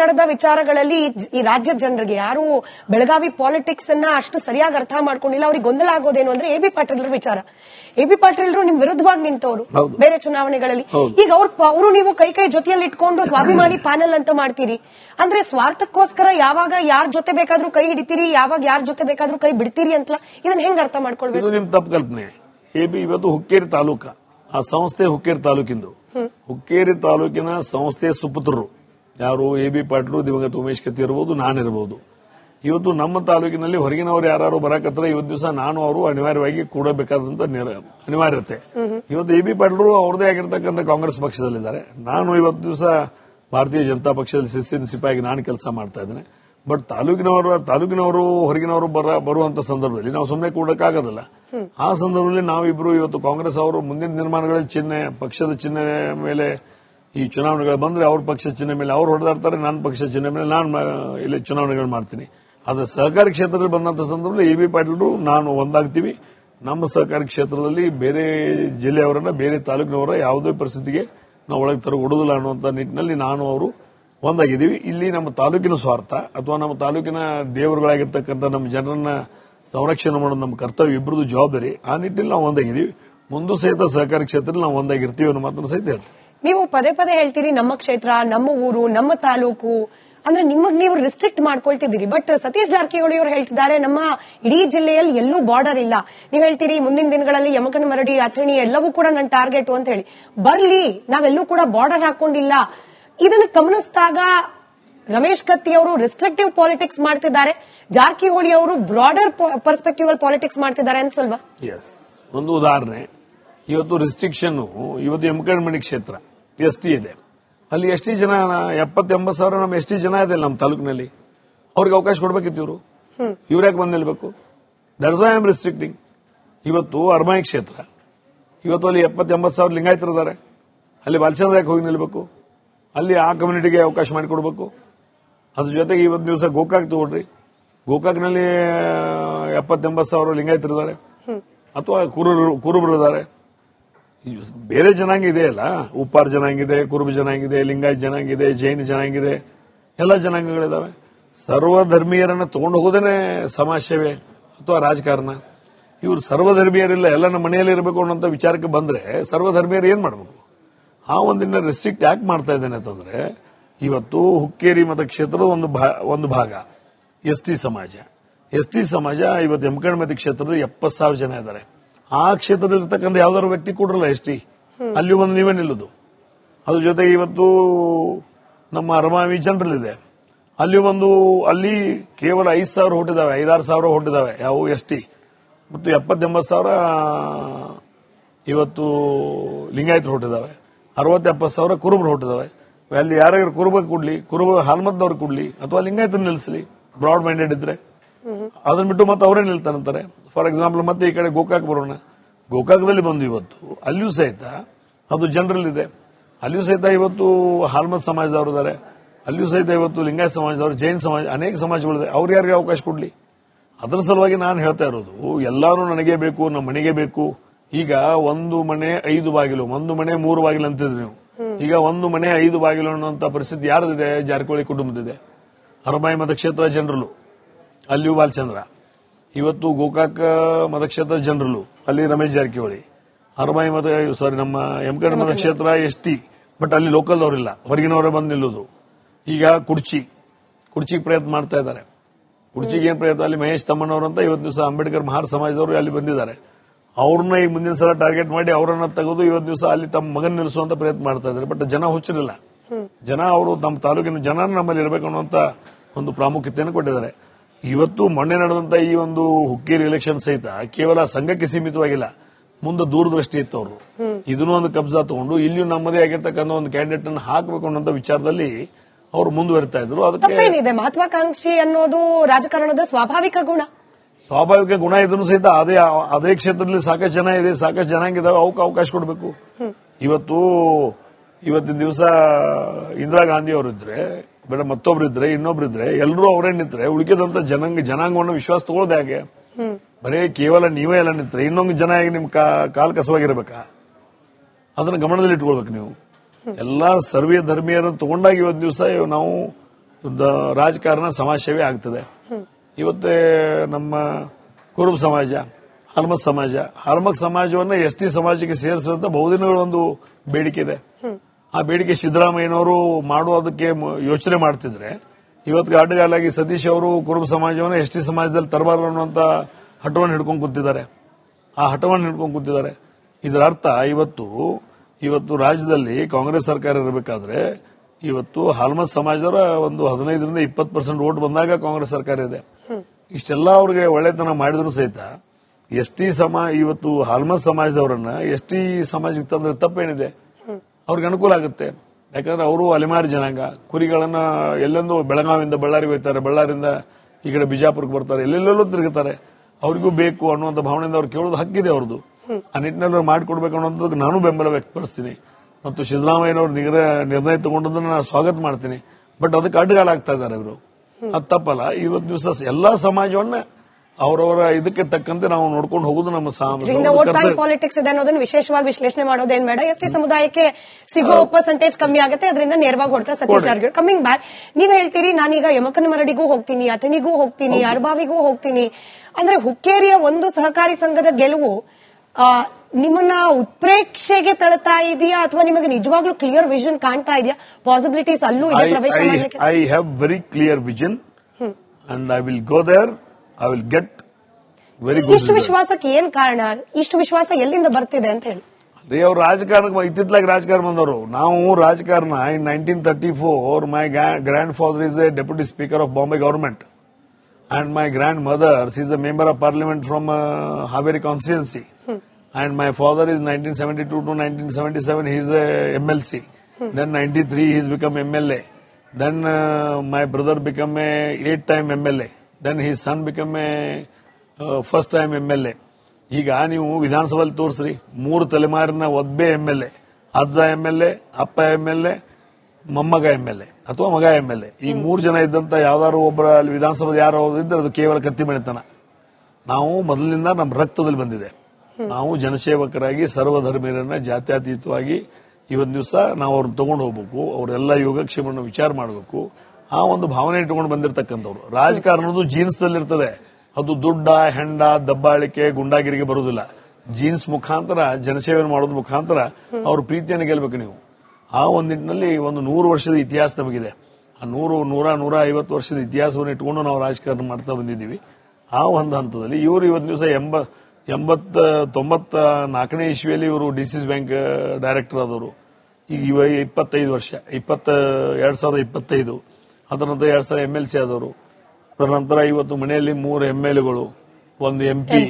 ನಡೆದ ವಿಚಾರಗಳಲ್ಲಿ ಈ ರಾಜ್ಯದ ಜನರಿಗೆ ಯಾರು ಬೆಳಗಾವಿ ಪಾಲಿಟಿಕ್ಸ್ ಅನ್ನ ಅಷ್ಟು ಸರಿಯಾಗಿ ಅರ್ಥ ಮಾಡ್ಕೊಂಡಿಲ್ಲ. ಅವ್ರಿಗೆ ಗೊಂದಲ ಆಗೋದೇನು ಅಂದ್ರೆ ಎ ಬಿ ಪಾಟೀಲ್ರ ವಿಚಾರ. ಎ ಬಿ ಪಾಟೀಲ್ರು ನಿಮ್ ವಿರುದ್ಧವಾಗಿ ನಿಂತವರು ಬೇರೆ ಚುನಾವಣೆಗಳಲ್ಲಿ. ಈಗ ಅವ್ರ ಅವರು ನೀವು ಕೈ ಕೈ ಜೊತೆಯಲ್ಲಿ ಇಟ್ಕೊಂಡು ಸ್ವಾಭಿಮಾನಿ ಪ್ಯಾನೆಲ್ ಅಂತ ಮಾಡ್ತೀರಿ. ಅಂದ್ರೆ ಸ್ವಾರ್ಥಕ್ಕೋಸ್ಕರ ಯಾವಾಗ ಯಾರ ಜೊತೆ ಬೇಕಾದ್ರೂ ಕೈ ಹಿಡಿತೀರಿ ಯಾವಾಗ ಯಾರ ಜೊತೆ ಬೇಕಾದ್ರೂ ಕೈ ಬಿಡ್ತೀರಿ ಅಂತ ಇದನ್ನ ಹೆಂಗ್ ಅರ್ಥ ಮಾಡ್ಕೊಳ್ಬೇಕು? ನಿಮ್ ತಪ್ಪು ಕಲ್ಪನೆ. ಎ ಬಿ ಇವತ್ತು ಹುಕ್ಕೇರಿ ತಾಲೂಕ. ಆ ಸಂಸ್ಥೆ ಹುಕ್ಕೇರಿ ತಾಲೂಕಿಂದು. ಹುಕ್ಕೇರಿ ತಾಲೂಕಿನ ಸಂಸ್ಥೆ ಸುಪುತ್ರರು. ಯಾರು ಎ ಬಿ ಪಾಟೀಲ್, ದಿವಂಗತ ಉಮೇಶ್ ಕತ್ತಿ ಇರಬಹುದು ನಾನಿರಬಹುದು ಇವತ್ತು ನಮ್ಮ ತಾಲೂಕಿನಲ್ಲಿ ಹೊರಗಿನವರು ಯಾರು ಬರಕತ್ರ ಇವತ್ತು ದಿವಸ ನಾನು ಅವರು ಅನಿವಾರ್ಯವಾಗಿ ಕೂಡಬೇಕಾದಂತ ಅನಿವಾರ್ಯತೆ. ಇವತ್ತು ಎ ಬಿ ಪಾಟೀಲ್ ಅವ್ರದೇ ಆಗಿರ್ತಕ್ಕಂಥ ಕಾಂಗ್ರೆಸ್ ಪಕ್ಷದಲ್ಲಿದ್ದಾರೆ. ನಾನು ಇವತ್ತು ದಿವಸ ಭಾರತೀಯ ಜನತಾ ಪಕ್ಷದಲ್ಲಿ ಶಿಸ್ತಿನ ಸಿಪಾಯಿಗೆ ನಾನು ಕೆಲಸ ಮಾಡ್ತಾ ಇದ್ದೇನೆ. ಬಟ್ ತಾಲೂಕಿನವರು ತಾಲೂಕಿನವರು, ಹೊರಗಿನವರು ಬರ, ಬರುವಂತ ಸಂದರ್ಭದಲ್ಲಿ ನಾವು ಸುಮ್ಮನೆ ಕೂಡಕ್ಕಾಗೋದಿಲ್ಲ. ಆ ಸಂದರ್ಭದಲ್ಲಿ ನಾವಿಬ್ರು ಇವತ್ತು ಕಾಂಗ್ರೆಸ್ ಅವರು ಮುಂದಿನ ನಿರ್ಮಾಣಗಳಲ್ಲಿ ಚಿಹ್ನೆ, ಪಕ್ಷದ ಚಿಹ್ನೆ ಮೇಲೆ ಈ ಚುನಾವಣೆಗಳು ಬಂದ್ರೆ ಅವ್ರ ಪಕ್ಷದ ಚಿಹ್ನೆ ಮೇಲೆ ಅವ್ರು ಹೊಡೆದಾಡ್ತಾರೆ ನನ್ನ ಪಕ್ಷದ ಚಿಹ್ನೆ ಮೇಲೆ ನಾನು ಇಲ್ಲಿ ಚುನಾವಣೆಗಳು ಮಾಡ್ತೀನಿ. ಆದ್ರೆ ಸಹಕಾರಿ ಕ್ಷೇತ್ರದಲ್ಲಿ ಬಂದಂತ ಸಂದರ್ಭದಲ್ಲಿ ಎ ಬಿ ಪಾಟೀಲರು, ನಾನು ಒಂದಾಗ್ತೀವಿ. ನಮ್ಮ ಸಹಕಾರಿ ಕ್ಷೇತ್ರದಲ್ಲಿ ಬೇರೆ ಜಿಲ್ಲೆಯವರನ್ನ ಬೇರೆ ತಾಲೂಕಿನವರ ಯಾವುದೇ ಪರಿಸ್ಥಿತಿಗೆ ನಾವು ಒಳಗೆ ತರ ಉಡುದಿಲ್ಲ ಅನ್ನುವಂತ ನಿಟ್ಟಿನಲ್ಲಿ ನಾನು ಅವರು ಒಂದಾಗಿದ್ದೀವಿ. ಇಲ್ಲಿ ನಮ್ಮ ತಾಲೂಕಿನ ಸ್ವಾರ್ಥ, ಅಥವಾ ನಮ್ಮ ತಾಲೂಕಿನ ದೇವರುಗಳಾಗಿರ್ತಕ್ಕಂಥ ನಮ್ಮ ಜನರನ್ನ ಸಂರಕ್ಷಣೆ ಮಾಡೋದು ನಮ್ಮ ಕರ್ತವ್ಯ ಇಬ್ಬರದು ಜವಾಬ್ದಾರಿ, ಆ ನಿಟ್ಟಿನಲ್ಲಿ ನಾವು ಒಂದಾಗಿದ್ದೀವಿ. ಮುಂದೂ ಸಹಿತ ಸಹಕಾರಿ ಕ್ಷೇತ್ರದಲ್ಲಿ ನಾವು ಒಂದಾಗಿರ್ತೀವಿ ಅನ್ನೋ ಮಾತನ್ನು ಸಹಿತ ಹೇಳ್ತೀವಿ ನೀವು ಪದೇ ಪದೇ ಹೇಳ್ತೀರಿ, ನಮ್ಮ ಕ್ಷೇತ್ರ, ನಮ್ಮ ಊರು, ನಮ್ಮ ತಾಲೂಕು. ಅಂದ್ರೆ ನಿಮಗ್ ನೀವು ರಿಸ್ಟ್ರಿಕ್ಟ್ ಮಾಡ್ಕೊಳ್ತಿದ್ದೀರಿ. ಬಟ್ ಸತೀಶ್ ಜಾರಕಿಹೊಳಿ ಅವರು ಹೇಳ್ತಿದ್ದಾರೆ, ನಮ್ಮ ಇಡೀ ಜಿಲ್ಲೆಯಲ್ಲಿ ಎಲ್ಲೂ ಬಾರ್ಡರ್ ಇಲ್ಲ. ನೀವು ಹೇಳ್ತೀರಿ, ಮುಂದಿನ ದಿನಗಳಲ್ಲಿ ಯಮಕನಮರಡಿ ಅಥಣಿ ಎಲ್ಲವೂ ಕೂಡ ನನ್ನ ಟಾರ್ಗೆಟ್ ಅಂತ ಹೇಳಿ. ಬರ್ಲಿ, ನಾವೆಲ್ಲೂ ಕೂಡ ಬಾರ್ಡರ್ ಹಾಕೊಂಡಿಲ್ಲ. ಇದನ್ನು ಗಮನಿಸಿದಾಗ ರಮೇಶ್ ಕತ್ತಿ ಅವರು ರಿಸ್ಟ್ರಿಕ್ಟಿವ್ ಪಾಲಿಟಿಕ್ಸ್ ಮಾಡ್ತಿದ್ದಾರೆ. ಜಾರಕಿಹೊಳಿ ಅವರು ಬ್ರಾಡರ್ ಪರ್ಸ್ಪೆಕ್ಟಿವ್ ಅಲ್ಲಿ ಪಾಲಿಟಿಕ್ಸ್ ಮಾಡ್ತಿದ್ದಾರೆ ಅನ್ಸಲ್ವಾ? ಎಸ್ ಒಂದು ಉದಾಹರಣೆ. ಇವತ್ತು ರಿಸ್ಟ್ರಿಕ್ಷನ್ ಇವತ್ತು ಯಮಕಣ್ಮಣಿ ಕ್ಷೇತ್ರ. ಎಸ್ ಟಿ ಇದೆ. ಅಲ್ಲಿ ಎಸ್ ಟಿ ಜನ ಎಪ್ಪತ್ತು ಎಂಬತ್ತು ಸಾವಿರ ನಮ್ಮ ಎಸ್ ಟಿ ಜನ ಇದೆ ನಮ್ಮ ತಾಲೂಕಿನಲ್ಲಿ. ಅವ್ರಿಗೆ ಅವಕಾಶ ಕೊಡ್ಬೇಕಿತ್ತು ಇವರು. ಇವ್ರ್ಯಾಕೆ ಬಂದು ನಿಲ್ಬೇಕು ದಟ್ಸ್ ವೈ ಆಮ್ ರಿಸ್ಟ್ರಿಕ್ಟಿಂಗ್ ಇವತ್ತು ಅರ್ಮಾಯಿ ಕ್ಷೇತ್ರ. ಇವತ್ತು ಅಲ್ಲಿ ಎಪ್ಪತ್ತು ಎಂಬತ್ತು ಸಾವಿರ ಲಿಂಗಾಯತರಿದ್ದಾರೆ ಅಲ್ಲಿ ಬಾಲಚಂದ್ರ ಯಾಕೆ ಹೋಗಿ ನಿಲ್ಬೇಕು? ಅಲ್ಲಿ ಆ ಕಮ್ಯುನಿಟಿಗೆ ಅವಕಾಶ ಮಾಡಿಕೊಡ್ಬೇಕು ಅದ್ರ ಜೊತೆಗೆ ಇವತ್ತು ದಿವಸ ಗೋಕಾಕ್ ತಗೊಳ್ರಿ ಗೋಕಾಕ್ನಲ್ಲಿ ಎಪ್ಪತ್ತೆಂಬತ್ತು ಸಾವಿರ ಲಿಂಗಾಯತರಿದ್ದಾರೆ ಅಥವಾ ಕುರುಬರು ಕುರುಬರು ಇದ್ದಾರೆ ಬೇರೆ ಜನಾಂಗ ಇದೆ ಅಲ್ಲ. ಉಪ್ಪಾರ್ ಜನಾಂಗಿದೆ ಕುರುಬ ಜನಾಂಗಿದೆ ಲಿಂಗಾಯತ್ ಜನಾಂಗಿದೆ ಜೈನ ಜನಾಂಗಿದೆ ಎಲ್ಲ ಜನಾಂಗಗಳಿದಾವೆ. ಸರ್ವಧರ್ಮೀಯರನ್ನು ತಗೊಂಡು ಹೋಗೋದೇನೆ ಸಮಾಜ ಸೇವೆ ಅಥವಾ ರಾಜಕಾರಣ. ಇವರು ಸರ್ವಧರ್ಮೀಯರಿಲ್ಲ ಎಲ್ಲ ನಮ್ಮ ಮನೆಯಲ್ಲಿ ಇರಬೇಕು ಅನ್ನೋಂಥ ವಿಚಾರಕ್ಕೆ ಬಂದ್ರೆ ಸರ್ವಧರ್ಮೀಯರು ಏನು ಮಾಡಬೇಕು? ಆ ಒಂದಿನ ರೆಸ್ಟ್ರಿಕ್ಟ್ ಯಾಕೆ ಮಾಡ್ತಾ ಇದ್ದೇನೆ ಅಂತಂದ್ರೆ, ಇವತ್ತು ಹುಕ್ಕೇರಿ ಮತಕ್ಷೇತ್ರದ ಒಂದು ಒಂದು ಭಾಗ, ಎಸ್ ಟಿ ಸಮಾಜ. ಎಸ್ ಟಿ ಸಮಾಜ ಇವತ್ತು ಎಮ್ಕಣ್ಮತಿ ಕ್ಷೇತ್ರದ ಎಪ್ಪತ್ತು ಸಾವಿರ ಜನ ಇದ್ದಾರೆ. ಆ ಕ್ಷೇತ್ರದಲ್ಲಿರ್ತಕ್ಕಂಥ ಯಾವ್ದಾದ್ರು ವ್ಯಕ್ತಿ ಕೊಡ್ರಲ್ಲ ಎಸ್ ಟಿ. ಅಲ್ಲಿ ಒಂದು ನೀವೇ ನಿಲ್ಲುದು. ಅದ್ರ ಜೊತೆಗೆ ಇವತ್ತು ನಮ್ಮ ಅರಮಾವಿ ಇದೆ ಅಲ್ಲಿ ಒಂದು ಅಲ್ಲಿ ಕೇವಲ ಐದು ಸಾವಿರ ಹೊಟ್ಟಿದಾವೆ, ಐದಾರು ಸಾವಿರ ಹೊಟ್ಟಿದಾವೆ, ಯಾವ ಎಸ್ ಟಿ. ಮತ್ತು ಎಪ್ಪತ್ತೆಂಬತ್ತು ಸಾವಿರ ಇವತ್ತು ಲಿಂಗಾಯತರು ಹೊಟ್ಟಿದಾವೆ. ಅರವತ್ತು ಎಪ್ಪತ್ತು ಸಾವಿರ ಕುರುಬರು ಹೊಟ್ಟಿದಾವೆ. ಅಲ್ಲಿ ಯಾರ್ಯಾರು ಕುರುಬ ಕೊಡ್ಲಿ ಕುರುಬ ಹಾಲ್ಮದ್ದವ್ರು ಕೊಡ್ಲಿ, ಅಥವಾ ಲಿಂಗಾಯತರು ನಿಲ್ಲಿಸಲಿ ಬ್ರಾಡ್ ಮೈಂಡೆಡ್ ಇದ್ರೆ ಅದನ್ನ ಬಿಟ್ಟು ಮತ್ತೆ ಅವರೇ ನಿಲ್ತಾನಂತಾರೆ ಫಾರ್ ಎಕ್ಸಾಂಪಲ್ ಮತ್ತೆ ಈ ಕಡೆ ಗೋಕಾಕ್ ಬರೋಣ. ಗೋಕಾಕದಲ್ಲಿ ಬಂದು ಇವತ್ತು ಅಲ್ಲಿಯೂ ಸಹಿತ ಅದು ಜನರಲ್ ಇದೆ ಅಲ್ಲಿಯೂ ಸಹಿತ ಇವತ್ತು ಹಾಲ್ಮತ್ ಸಮಾಜದವರು ಇದ್ದಾರೆ. ಅಲ್ಲಿಯೂ ಸಹಿತ ಇವತ್ತು ಲಿಂಗಾಯತ ಸಮಾಜದವರು, ಜೈನ್ ಸಮಾಜ, ಅನೇಕ ಸಮಾಜಗಳಿದೆ ಅವ್ರು ಯಾರಿಗೆ ಅವಕಾಶ ಕೊಡ್ಲಿ? ಅದರ ಸಲುವಾಗಿ ನಾನು ಹೇಳ್ತಾ ಇರೋದು, ಎಲ್ಲಾನು ನನಗೆ ಬೇಕು, ನಮ್ಮ ಮನೆಗೆ ಬೇಕು. ಈಗ ಒಂದು ಮನೆ ಐದು ಬಾಗಿಲು, ಒಂದು ಮನೆ ಮೂರು ಬಾಗಿಲು ಅಂತಿದ್ರಿ ನೀವು. ಈಗ ಒಂದು ಮನೆ ಐದು ಬಾಗಿಲು ಅನ್ನುವಂತ ಪರಿಸ್ಥಿತಿ ಯಾರದಿದೆ ಜಾರಕಿಹೊಳಿ ಕುಟುಂಬದಿದೆ ಹರಬಾಯಿ ಮತಕ್ಷೇತ್ರ ಜನರಲು ಅಲ್ಲಿಯೂ ಬಾಲಚಂದ್ರ. ಇವತ್ತು ಗೋಕಾಕ ಮತಕ್ಷೇತ್ರ ಜನರಲು ಅಲ್ಲಿ ರಮೇಶ್ ಜಾರಕಿಹೊಳಿ. ಹರಮಾಯಿ ಮತ ಸಾರಿ ನಮ್ಮ ಎಂಕಡ ಮತಕ್ಷೇತ್ರ ಎಸ್ ಟಿ ಬಟ್ ಅಲ್ಲಿ ಲೋಕಲ್ದವರಿಲ್ಲ ಹೊರಗಿನವರೇ ಬಂದು ನಿಲ್ಲೋದು. ಈಗ ಕುರ್ಚಿ ಕುರ್ಚಿಗೆ ಪ್ರಯತ್ನ ಮಾಡ್ತಾ ಇದ್ದಾರೆ. ಕುರ್ಚಿಗೆ ಏನ್ ಪ್ರಯತ್ನ? ಅಲ್ಲಿ ಮಹೇಶ್ ತಮ್ಮಣ್ಣವರು ಅಂತ ಇವತ್ತು ದಿವಸ ಅಂಬೇಡ್ಕರ್ ಮಹಾರ್ ಸಮಾಜದವರು ಅಲ್ಲಿ ಬಂದಿದ್ದಾರೆ. ಅವ್ರನ್ನ ಈ ಮುಂದಿನ ಸಲ ಟಾರ್ಗೆಟ್ ಮಾಡಿ ಅವರನ್ನ ತೆಗೆದು ಇವತ್ತು ದಿವಸ ಅಲ್ಲಿ ತಮ್ಮ ಮಗನ್ ನಿಲ್ಲಿಸುವಂತ ಪ್ರಯತ್ನ ಮಾಡ್ತಾ ಇದ್ದಾರೆ. ಬಟ್ ಜನ ಹುಚ್ಚಿರಲಿಲ್ಲ ಜನ ಅವರು ನಮ್ಮ ತಾಲೂಕಿನ ಜನ ನಮ್ಮಲ್ಲಿ ಇರಬೇಕು ಅನ್ನುವಂತ ಒಂದು ಪ್ರಾಮುಖ್ಯತೆಯನ್ನು ಕೊಟ್ಟಿದ್ದಾರೆ. ಇವತ್ತು ಮೊನ್ನೆ ನಡೆದಂತ ಈ ಒಂದು ಹುಕ್ಕೇರಿ ಎಲೆಕ್ಷನ್ ಸಹಿತ ಕೇವಲ ಸಂಘಕ್ಕೆ ಸೀಮಿತವಾಗಿಲ್ಲ ಮುಂದೆ ದೂರದೃಷ್ಟಿ ಇತ್ತು ಅವರು ಇದನ್ನೂ ಒಂದು ಕಬ್ಜಾ ತಗೊಂಡು ಇಲ್ಲಿಯೂ ನಮ್ಮದೇ ಆಗಿರ್ತಕ್ಕಂಥ ಒಂದು ಕ್ಯಾಂಡಿಡೇಟ್ ಅನ್ನು ಹಾಕಬೇಕು ಅನ್ನೋ ವಿಚಾರದಲ್ಲಿ ಅವರು ಮುಂದುವರಿತಾ ಇದ್ರು. ಅದಕ್ಕೆ ಮಹತ್ವಾಕಾಂಕ್ಷಿ ಅನ್ನೋದು ರಾಜಕಾರಣದ ಸ್ವಾಭಾವಿಕ ಗುಣ. ಸ್ವಾಭಾವಿಕ ಗುಣ ಇದನ್ನು ಸಹಿತ ಅದೇ ಅದೇ ಕ್ಷೇತ್ರದಲ್ಲಿ ಸಾಕಷ್ಟು ಜನ ಇದೆ ಸಾಕಷ್ಟು ಜನಾಂಗ ಇದಾವೆ ಅವಕ್ಕೆ ಅವಕಾಶ ಕೊಡಬೇಕು. ಇವತ್ತು ಇವತ್ತಿನ ದಿವಸ ಇಂದಿರಾ ಗಾಂಧಿ ಅವರು ಇದ್ರೆ ಬೇಡ, ಮತ್ತೊಬ್ರು ಇದ್ರೆ, ಇನ್ನೊಬ್ರು ಇದ್ರೆ ಎಲ್ಲರೂ ಅವರೇ ನಿಂತ್ರೆ, ಉಳಿಕೆದಂತ ಜನಾಂಗ, ಜನಾಂಗವನ್ನು ವಿಶ್ವಾಸ ತಗೊಳ್ಳೋದು ಹೇಗೆ. ಬರೇ ಕೇವಲ ನೀವೇ ಎಲ್ಲ ನಿಂತ್ರೆ, ಇನ್ನೊಂದು ಜನ ಹೇಗೆ ನಿಮ್ ಕಾಲ್ ಕಸವಾಗಿರ್ಬೇಕಾ? ಅದನ್ನ ಗಮನದಲ್ಲಿ ಇಟ್ಕೊಳ್ಬೇಕು ನೀವು. ಎಲ್ಲಾ ಸರ್ವೇ ಧರ್ಮೀಯರನ್ನು ತಗೊಂಡಾಗ ಇವತ್ತು ದಿವಸ ನಾವು ರಾಜಕಾರಣ ಸಮಾಜ ಆಗ್ತದೆ. ಇವತ್ತೇ ನಮ್ಮ ಕುರುಬ ಸಮಾಜ ಹಲ್ಮತ್ ಸಮಾಜ ಹಲ್ಮಕ್ ಸಮಾಜವನ್ನ ಎಸ್ ಟಿ ಸಮಾಜಕ್ಕೆ ಸೇರಿಸುವಂತ ಬಹುದಿನಗಳ ಒಂದು ಬೇಡಿಕೆ ಇದೆ. ಆ ಬೇಡಿಕೆ ಸಿದ್ದರಾಮಯ್ಯನವರು ಮಾಡುವುದಕ್ಕೆ ಯೋಚನೆ ಮಾಡ್ತಿದ್ರೆ, ಇವತ್ತಿಗೆ ಅಡ್ಡಗಾಲಾಗಿ ಸತೀಶ್ ಅವರು ಕುರುಬ ಸಮಾಜವನ್ನು ಎಸ್ ಟಿ ಸಮಾಜದಲ್ಲಿ ತರಬಾರದು ಅನ್ನುವಂತ ಹಠವನ್ನು ಹಿಡ್ಕೊಂಡು ಕೂತಿದ್ದಾರೆ. ಆ ಹಠವನ್ನು ಹಿಡ್ಕೊಂಡು ಕೂತಿದ್ದಾರೆ. ಇದರ ಅರ್ಥ ಇವತ್ತು ಇವತ್ತು ರಾಜ್ಯದಲ್ಲಿ ಕಾಂಗ್ರೆಸ್ ಸರ್ಕಾರ ಇರಬೇಕಾದ್ರೆ, ಇವತ್ತು ಹಾಲ್ಮತ್ ಸಮಾಜದವರ ಒಂದು ಹದಿನೈದರಿಂದ ಇಪ್ಪತ್ ಪರ್ಸೆಂಟ್ ಓಟ್ ಬಂದಾಗ ಕಾಂಗ್ರೆಸ್ ಸರ್ಕಾರ ಇದೆ. ಇಷ್ಟೆಲ್ಲ ಅವ್ರಿಗೆ ಒಳ್ಳೆತನ ಮಾಡಿದ್ರು ಸಹಿತ ಎಸ್ ಟಿ ಸಮ, ಇವತ್ತು ಹಾಲ್ಮತ್ ಸಮಾಜದವರನ್ನ ಎಸ್ ಟಿ ಸಮಾಜಕ್ಕೆ ತಂದ್ರೆ ತಪ್ಪೇನಿದೆ. ಅವ್ರಿಗೆ ಅನುಕೂಲ ಆಗುತ್ತೆ. ಯಾಕಂದ್ರೆ ಅವರು ಅಲೆಮಾರಿ ಜನಾಂಗ. ಕುರಿಗಳನ್ನ ಎಲ್ಲೆಂದು ಬೆಳಗಾವಿಯಿಂದ ಬಳ್ಳಾರಿಗೆ ಹೋಗ್ತಾರೆ ಬಳ್ಳಾರಿಂದ ಈ ಕಡೆ ಬಿಜಾಪುರಕ್ಕೆ ಬರ್ತಾರೆ, ಎಲ್ಲೆಲ್ಲೆಲ್ಲೂ ತಿರುಗುತ್ತಾರೆ ಅವ್ರಿಗೂ ಬೇಕು ಅನ್ನುವಂತ ಭಾವನೆಯಿಂದ ಅವ್ರು ಕೇಳೋದು ಹಕ್ಕಿದೆ ಅವ್ರದ್ದು ಆ ನಿಟ್ಟಿನಲ್ಲಿ ಅವ್ರು ಮಾಡಿಕೊಡ್ಬೇಕು ಅನ್ನೋದಕ್ಕೆ ನಾನು ಬೆಂಬಲ ವ್ಯಕ್ತಪಡಿಸ್ತೀನಿ. ಮತ್ತು ಸಿದ್ದರಾಮಯ್ಯನವರು ನಿಗ್ರ ನಿರ್ಣಯ ತಗೊಂಡೋದನ್ನ ನಾನು ಸ್ವಾಗತ ಮಾಡ್ತೀನಿ. ಬಟ್ ಅದಕ್ಕೆ ಅಡ್ಡಗಾಲಾಗ್ತಾ ಇದ್ದಾರೆ ಇವರು. ಅದು ತಪ್ಪಲ್ಲ. ಇವತ್ತು ದಿವಸ ಎಲ್ಲಾ ಸಮಾಜವನ್ನ ಅವರವರ ಇದಕ್ಕೆ ತಕ್ಕಂತೆ ನಾವು ನೋಡ್ಕೊಂಡು ಹೋಗುದು ನಮ್ಮ ಬ್ಯಾಂಕ್ ಪಾಲಿಟಿಕ್ಸ್ ಇದೆ ಅನ್ನೋದನ್ನ ವಿಶೇಷವಾಗಿ ವಿಶ್ಲೇಷಣೆ ಮಾಡೋದೇನ್ ಬೇಡ. ಎಸ್ ಟಿ ಸಮುದಾಯಕ್ಕೆ ಸಿಗೋ ಪರ್ಸೆಂಟೇಜ್ ಕಮ್ಮಿ ಆಗುತ್ತೆ ಅದರಿಂದ ನೇರವಾಗಿ ಹೊಡ್ತಾ ಸತೀಶ್ ಜಾರಕಿಹೊಳಿ. ಕಮಿಂಗ್ ಬ್ಯಾಕ್ ನೀವ್ ಹೇಳ್ತೀರಿ ನಾನೀಗ ಯಮಕನ ಮರಡಿಗೂ ಹೋಗ್ತೀನಿ ಅಥಣಿಗೂ ಹೋಗ್ತೀನಿ ಅರ್ಬಾವಿಗೂ ಹೋಗ್ತೀನಿ. ಅಂದ್ರೆ ಹುಕ್ಕೇರಿಯ ಒಂದು ಸಹಕಾರಿ ಸಂಘದ ಗೆಲುವು ನಿಮ್ಮನ್ನ ಉತ್ಪ್ರೇಕ್ಷೆಗೆ ತಳ್ತಾ ಇದೆಯಾ ಅಥವಾ ನಿಮಗೆ ನಿಜವಾಗ್ಲೂ ಕ್ಲಿಯರ್ ವಿಷನ್ ಕಾಣ್ತಾ ಇದೆಯಾ? ಪಾಸಿಬಿಲಿಟೀಸ್ ಅಲ್ಲೂ ಇದೆ ಪ್ರವೇಶ I have very clear vision and I will go there I will get very ಇಷ್ಟು ಗುಡ್ ವಿಶ್ವಾಸಕ್ಕೆ ಏನ್ ಕಾರಣ? ಇಷ್ಟು ವಿಶ್ವಾಸ ಎಲ್ಲಿಂದ ಬರ್ತಿದೆ ಅಂತ ಹೇಳಿ. ರೀ ಅವ್ರು ರಾಜಕಾರಣ ಇತ್ತಿತ್ತಲಾಗಿ ರಾಜಕಾರಣ ಬಂದವರು. ನಾವು ರಾಜಕಾರಣ in nineteen thirty four my grandfather is a deputy speaker of Bombay government and my grandmother is a member of parliament from Haveri constituency and my father is nineteen seventy two to nineteen seventy seven is M L C then ninety three is become M L A then my brother become a eight time M L A then he son become a first time M L A ಈಗ ನೀವು ವಿಧಾನಸಭೆಯಲ್ಲಿ ತೋರಿಸ್ರಿ ಮೂರು ತಲೆಮಾರಿನ ಒಬ್ಬೆ M L A ಅಜ್ಜ M L A ಅಪ್ಪ M L A ಮೊಮ್ಮಗ ಎಂ ಎಲ್ ಎ ಅಥವಾ ಮಗ ಎಂ ಎಲ್ ಎ ಈ ಮೂರು ಜನ ಇದ್ದಂತ ಯಾವ್ದಾದ್ರು ಒಬ್ಬರ ಅಲ್ಲಿ ವಿಧಾನಸಭೆ ಯಾರೋ ಇದ್ರೆ ಅದು ಕೇವಲ ಕತ್ತಿ ಮಣಿತನ ನಾವು ಮೊದಲಿನಿಂದ ನಮ್ಮ ರಕ್ತದಲ್ಲಿ ಬಂದಿದೆ. ನಾವು ಜನಸೇವಕರಾಗಿ ಸರ್ವಧರ್ಮೀಯರನ್ನ ಜಾತ್ಯತೀತವಾಗಿ ಇವತ್ತು ದಿವಸ ನಾವು ಅವ್ರನ್ನ ತಗೊಂಡು ಹೋಗ್ಬೇಕು. ಅವರೆಲ್ಲ ಯೋಗಕ್ಷೇಮವನ್ನು ವಿಚಾರ ಮಾಡಬೇಕು. ಆ ಒಂದು ಭಾವನೆ ಇಟ್ಟುಕೊಂಡು ಬಂದಿರತಕ್ಕಂಥವ್ರು. ರಾಜಕಾರಣದ್ದು ಜೀನ್ಸ್ ದಲ್ಲಿರ್ತದೆ ಅದು ದುಡ್ಡ, ಹೆಂಡ, ದಬ್ಬಾಳಿಕೆ, ಗುಂಡಾಗಿರಿಗೆ ಬರುವುದಿಲ್ಲ. ಜೀನ್ಸ್ ಮುಖಾಂತರ ಜನಸೇವೆ ಮಾಡೋದ್ ಮುಖಾಂತರ ಅವ್ರ ಪ್ರೀತಿಯನ್ನು ಗೆಲ್ಬೇಕು ನೀವು. ಆ ಒಂದು ಒಂದು ನೂರು ವರ್ಷದ ಇತಿಹಾಸ ನಮಗಿದೆ. ಆ ನೂರು, ನೂರ ನೂರ ಐವತ್ತು ವರ್ಷದ ಇತಿಹಾಸವನ್ನು ಇಟ್ಕೊಂಡು ನಾವು ರಾಜಕಾರಣ ಮಾಡ್ತಾ ಬಂದಿದ್ದೀವಿ. ಆ ಒಂದು ಹಂತದಲ್ಲಿ ಇವರು ಇವತ್ತು ದಿವಸ ಎಂಬ, ಎಂಬತ್ತ, ತೊಂಬತ್ತ ನಾಲ್ಕನೇ ಇಸ್ವಿಯಲ್ಲಿ ಇವರು ಡಿಸಿಸ್ ಬ್ಯಾಂಕ್, ಡೈರೆಕ್ಟರ್ ಆದವರು. ಈಗ ಇವ ಇಪ್ಪತ್ತೈದು ವರ್ಷ, ಇಪ್ಪತ್ತ, ಎರಡ್ ಸಾವಿರದ ಇಪ್ಪತ್ತೈದು. ಅದರ ನಂತರ ಎರಡ್ ಸಾವಿರದ ಎಂ ಎಲ್ ಸಿ ಆದವರು. ಅದರ ನಂತರ ಇವತ್ತು ಮನೆಯಲ್ಲಿ ಮೂರು ಎಂ ಎಲ್ಗಳು, ಒಂದು ಎಂ ಪಿ